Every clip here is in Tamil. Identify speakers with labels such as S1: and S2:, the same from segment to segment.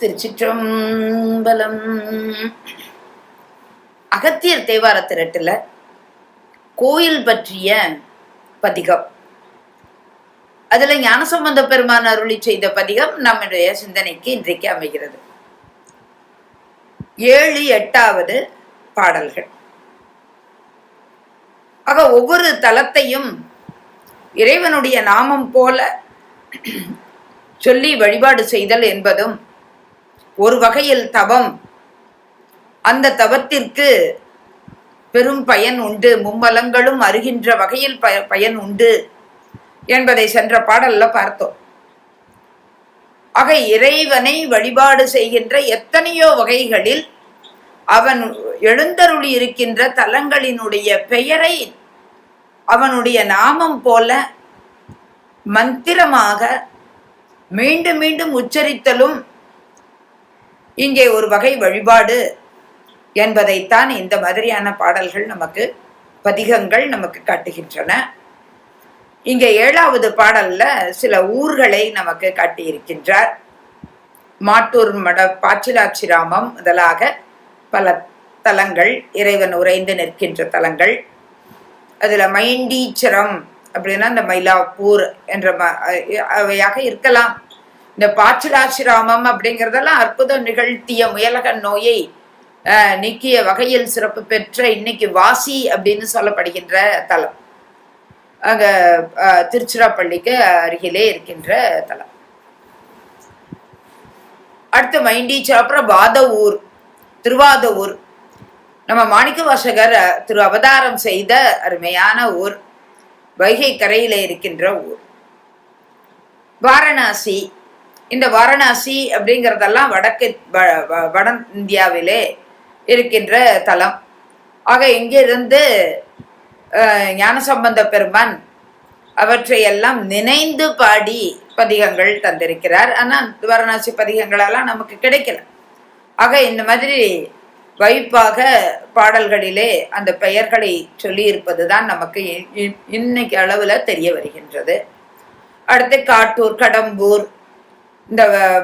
S1: திருச்சிற்றம்பலம். அகத்தியர் தேவார திரட்டுல கோயில் பற்றிய பதிகம். அதுல ஞானசம்பந்த பெருமான் அருளி செய்த பதிகம் நம்முடைய சிந்தனைக்கு இன்றைக்கு அமைகிறது. ஏழு எட்டாவது பாடல்கள். ஆக ஒவ்வொரு தலத்தையும் இறைவனுடைய நாமம் போல சொல்லி வழிபாடு செய்தல் என்பதும் ஒரு வகையில் தவம். அந்த தவத்திற்கு பெரும் பயன் உண்டு. மும்மலங்களும் அருகின்ற வகையில் ப பயன் உண்டு என்பதை சென்ற பாடல்ல பார்த்தோம். ஆக இறைவனை வழிபாடு செய்கின்ற எத்தனையோ வகைகளில் அவன் எழுந்தருளி இருக்கின்ற தலங்களினுடைய பெயரை அவனுடைய நாமம் போல மந்திரமாக மீண்டும் மீண்டும் உச்சரித்தலும் இங்கே ஒரு வகை வழிபாடு என்பதைத்தான் இந்த மாதிரியான பாடல்கள் நமக்கு பதிகங்கள் நமக்கு காட்டுகின்றன. இங்கே ஏழாவது பாடல்ல சில ஊர்களை நமக்கு காட்டியிருக்கின்றார். மாட்டூர் மட பாச்சிலாட்சிராமம் முதலாக பல தலங்கள் இறைவன் உறைந்து நிற்கின்ற தலங்கள். அதுல மைண்டீச்சரம் அப்படின்னா இந்த மயிலாப்பூர் என்ற அவையாக இருக்கலாம். இந்த பாச்சிலாசிராமம் அப்படிங்கிறதெல்லாம் அற்புதம் நிகழ்த்திய முயலக நோயை நீக்கிய வகையில் சிறப்பு பெற்ற இன்னைக்கு வாசி அப்படின்னு சொல்லப்படுகின்ற தலம். அங்க திருச்சிராப்பள்ளிக்கு அருகிலே இருக்கின்ற தலம். அடுத்து மைண்டீச்சு அப்புறம் வாத ஊர் திருவாத ஊர் நம்ம மாணிக்க வாசகர் திரு அவதாரம் செய்த அருமையான ஊர். வைகை கரையில இருக்கின்ற ஊர். வாரணாசி இந்த வாரணாசி அப்படிங்கிறதெல்லாம் வடக்கு வட இந்தியாவிலே இருக்கின்ற தலம். ஆக இங்கிருந்து ஞானசம்பந்த பெருமான் அவற்றையெல்லாம் நினைந்து பாடி பதிகங்கள் தந்திருக்கிறார். ஆனால் வாரணாசி பதிகங்களெல்லாம் நமக்கு கிடைக்கல. ஆக இந்த மாதிரி வைப்பாக பாடல்களிலே அந்த பெயர்களை சொல்லி இருப்பது தான் நமக்கு இன்னைக்கு அளவில் தெரிய வருகின்றது. அடுத்து காட்டூர் கடம்பூர் இந்த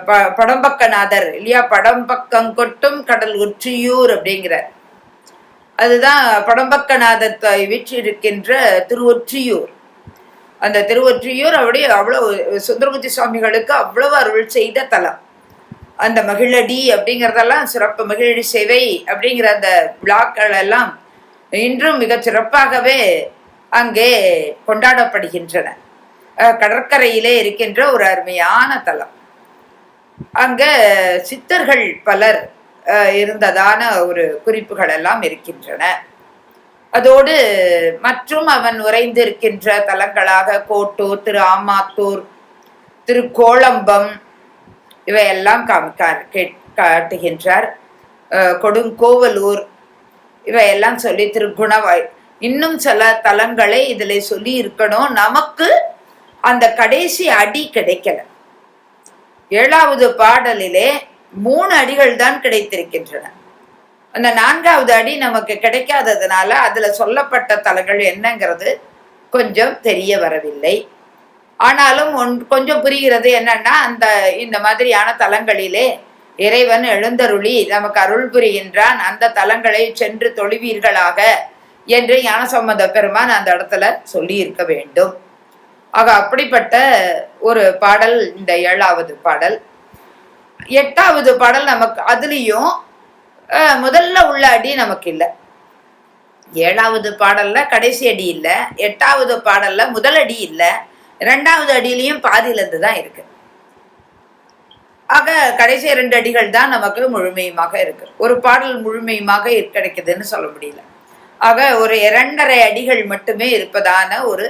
S1: ப படம்பக்கநாதர் இல்லையா? படம்பக்கம் கொட்டும் கடல் உற்றியூர் அப்படிங்கிற அதுதான் படம்பக்கநாதர் வீற்றிருக்கின்ற திருவொற்றியூர். அந்த திருவொற்றியூர் அப்படியே அவ்வளவு சுந்தரமூர்த்தி சுவாமிகளுக்கு அவ்வளவு அருள் செய்த தலம். அந்த மகிழடி அப்படிங்கிறதெல்லாம் சிறப்பு மகிழடி சேவை அப்படிங்கிற அந்த விழாக்கள் எல்லாம் இன்றும் மிக சிறப்பாகவே அங்கே கொண்டாடப்படுகின்றன. கடற்கரையிலே இருக்கின்ற ஒரு அருமையான தலம். அங்க சித்தர்கள் பலர் இருந்ததான ஒரு குறிப்புகள் எல்லாம் இருக்கின்றன. அதோடு மற்றும் அவன் உறைந்திருக்கின்ற தலங்களாக கோட்டூர் திரு ஆமாத்தூர் திரு கோளம்பம் இவையெல்லாம் காட்டுகின்றார். கொடுங்கோவலூர் இவையெல்லாம் சொல்லி திரு குணவாய் இன்னும் சில தலங்களை இதில் சொல்லி இருக்கணும். நமக்கு அந்த கடைசி அடி கிடைக்கல. ஏழாவது பாடலிலே மூணு அடிகள் தான் கிடைத்திருக்கின்றன. அந்த நான்காவது அடி நமக்கு கிடைக்காததுனால அதுல சொல்லப்பட்ட தலங்கள் என்னங்கிறது கொஞ்சம் தெரிய வரவில்லை. ஆனாலும் ஒன் கொஞ்சம் புரிகிறது என்னன்னா அந்த இந்த மாதிரியான தலங்களிலே இறைவன் எழுந்தருளி நமக்கு அருள் புரிகின்றான். அந்த தலங்களை சென்று தொழுவீர்களாக என்று ஞானசம்பந்த பெருமான் அந்த இடத்துல சொல்லி இருக்க வேண்டும். ஆக அப்படிப்பட்ட ஒரு பாடல் இந்த ஏழாவது பாடல். எட்டாவது பாடல் நமக்கு அதுலேயும் முதல்ல உள்ள அடி நமக்கு இல்லை. ஏழாவது பாடல்ல கடைசி அடி இல்லை. எட்டாவது பாடல்ல முதல் அடி இல்லை. ரெண்டாவது அடியிலையும் பாதியிலிருந்து தான் இருக்கு. ஆக கடைசி ரெண்டு அடிகள் தான் நமக்கு முழுமையுமாக இருக்கு. ஒரு பாடல் முழுமையுமாக கிடைக்குதுன்னு சொல்ல முடியல. ஆக ஒரு இரண்டரை அடிகள் மட்டுமே இருப்பதான ஒரு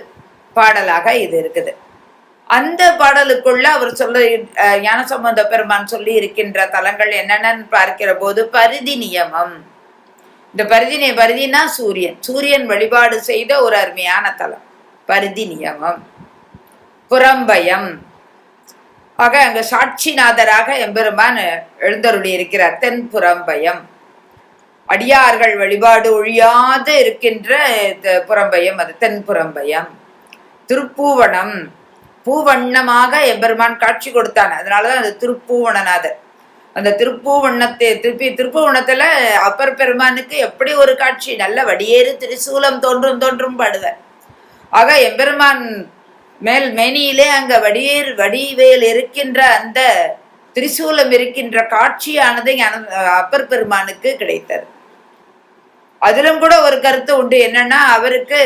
S1: பாடலாக இது இருக்குது. அந்த பாடலுக்குள்ள அவர் சொல்ல ஞானசம்பந்த பெருமான் சொல்லி இருக்கின்ற தலங்கள் என்னென்னு பார்க்கிற போது பரிதி நியமம். இந்த பரிதி பரிதினா சூரியன். சூரியன் வழிபாடு செய்த ஒரு அருமையான தலம். பரிதி நியமம். புறம்பயம். ஆக அங்க சாட்சிநாதராக எம்பெருமான் எழுந்தருளி இருக்கிறார். தென் புறம்பயம். அடியார்கள் வழிபாடு ஒழியாது இருக்கின்ற புறம்பயம் அது. தென் புறம்பயம். திருப்பூவனம். பூவண்ணமாக எம்பெருமான் காட்சி கொடுத்தான். அதனாலதான் அது திருப்பூவணநாதர் அந்த திருப்பூவண்ணத்தை திருப்பி திருப்பூவணத்துல அப்பர் பெருமானுக்கு எப்படி ஒரு காட்சி? நல்ல வடியேறு திரிசூலம் தோன்றும் தோன்றும் பாடுவார் ஆக எம்பெருமான் மேல் மேனியிலே அங்க வடியேறு வடிவேல் இருக்கின்ற அந்த திரிசூலம் இருக்கின்ற காட்சியானது அப்பர் பெருமானுக்கு கிடைத்தது. அதிலும் கூட ஒரு கருத்து உண்டு என்னன்னா அவருக்கு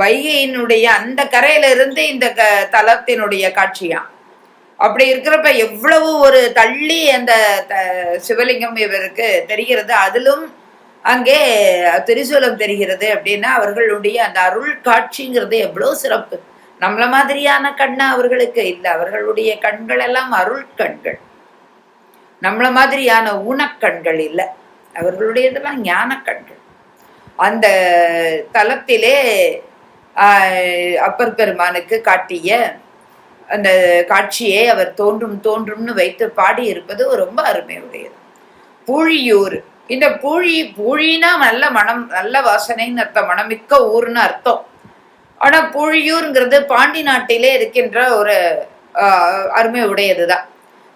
S1: வைகையினுடைய அந்த கரையில இருந்து இந்த க தலத்தினுடைய காட்சியாம் அப்படி இருக்கிறப்ப எவ்வளவு ஒரு தள்ளி அந்த சிவலிங்கம் இவருக்கு தெரிகிறது. அதிலும் அங்கே திரிசூலம் தெரிகிறது அப்படின்னா அவர்களுடைய அந்த அருள் காட்சிங்கிறது எவ்வளவு சிறப்பு. நம்மள மாதிரியான கண்ணு அவர்களுக்கு இல்லை. அவர்களுடைய கண்கள் எல்லாம் அருள் கண்கள். நம்மள மாதிரியான ஊனக்கண்கள் இல்லை. அவர்களுடையதெல்லாம் ஞான கண்கள் அந்த தலத்திலே அப்பர் பெருமானுக்கு காட்டிய அந்த காட்சியை அவர் தோன்றும் தோன்றும்னு வைத்து பாடி இருப்பது ரொம்ப அருமையுடையது. பூழியூர். இந்த பூழி பூழினா நல்ல மனம் நல்ல வாசனைன்னு அர்த்தம் மனமிக்க ஊர்னு அர்த்தம். ஆனா பூழியூர்ங்கிறது பாண்டி நாட்டிலே இருக்கின்ற ஒரு அருமை உடையதுதான்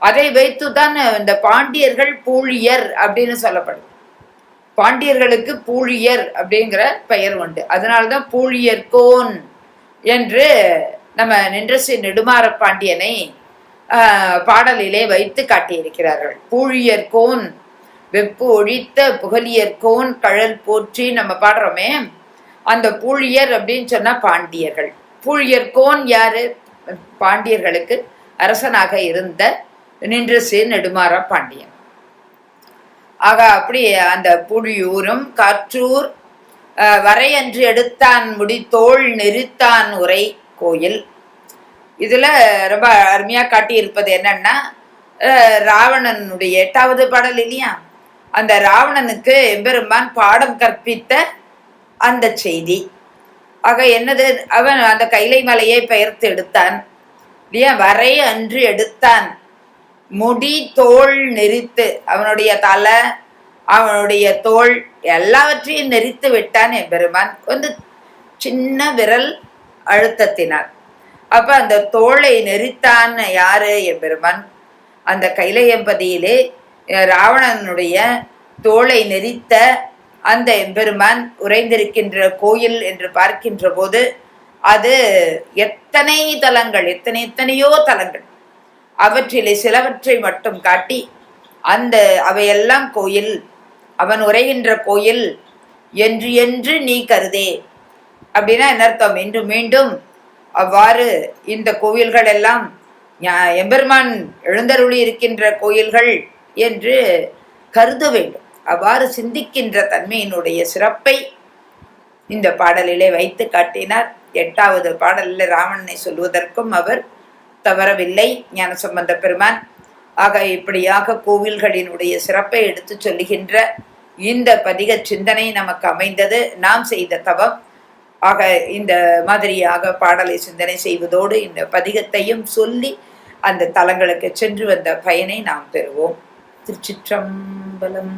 S1: அதை வைத்து தான் இந்த பாண்டியர்கள் பூழியர் அப்படின்னு சொல்லப்படுது. பாண்டியர்களுக்கு பூழியர் அப்படிங்கிற பெயர் உண்டு. அதனால்தான் பூழியர் கோன் என்று நம்ம நின்றசி நெடுமாற பாண்டியனை பாடலிலே வைத்து காட்டியிருக்கிறார்கள். பூழியர் கோன் வெப்பு ஒழித்த புகழியர் கோன் கழல் போற்றி நம்ம பாடுறோமே அந்த பூழியர் அப்படின்னு சொன்னா பாண்டியர்கள். பூழியர் கோன் யாரு? பாண்டியர்களுக்கு அரசனாக இருந்த நின்றசி நெடுமாற பாண்டியன். ஆக அப்படி அந்த புலியூரும் கற்றூர் வரையன்று எடுத்தான் முடித்தோள் நெறித்தான் உரை கோயில். இதுல ரொம்ப அருமையா காட்டி இருப்பது என்னன்னா ராவணனுடைய எட்டாவது பாடல் இல்லையா? அந்த ராவணனுக்கு எம்பெருமான் பாடம் கற்பித்த அந்த செய்தி. ஆக என்னது? அவன் அந்த கைலை மலையை பெயர்த்து எடுத்தான். இல்லையா? வரை அன்று எடுத்தான். முடி தோல் நெறித்து அவனுடைய தலை அவனுடைய தோல் எல்லாவற்றையும் நெறித்து விட்டான் எம்பெருமான் வந்து சின்ன விரல் அழுத்தத்தினார் அப்ப அந்த தோளை நெறித்தான் யாரு எம்பெருமான் அந்த கைலையம்பதியிலே ராவணனுடைய தோளை நெறித்த அந்த எம்பெருமான் உறைந்திருக்கின்ற கோயில் என்று பார்க்கின்ற போது அது எத்தனை தலங்கள் எத்தனை எத்தனையோ தலங்கள். அவற்றிலே சிலவற்றை மட்டும் காட்டி அந்த அவையெல்லாம் கோயில் அவன் உரைகின்ற கோயில் என்று என்று நீ கருதே. அப்படின்னா என்ன அர்த்தம்? மீண்டும் அவ்வாறு இந்த கோவில்கள் எல்லாம் எம்பெருமான் எழுந்தருளி இருக்கின்ற கோயில்கள் என்று கருத வேண்டும். அவ்வாறு சிந்திக்கின்ற தன்மையினுடைய சிறப்பை இந்த பாடலிலே வைத்து காட்டினார். எட்டாவது பாடலில் ராவணனை சொல்வதற்கும் அவர் தவறவில்லை ஞான சம்பந்த பெருமான். ஆக இப்படியாக கோவில்களினுடைய சிறப்பை எடுத்து சொல்லுகின்ற இந்த பதிக சிந்தனை நமக்கு அமைந்தது. நாம் செய்த தவம். ஆக இந்த மாதிரியாக பாடலை சிந்தனை செய்வதோடு இந்த பதிகத்தையும் சொல்லி அந்த தலங்களுக்கு சென்று வந்த பயனை நாம் பெறுவோம். திருச்சிற்றம்பலம்.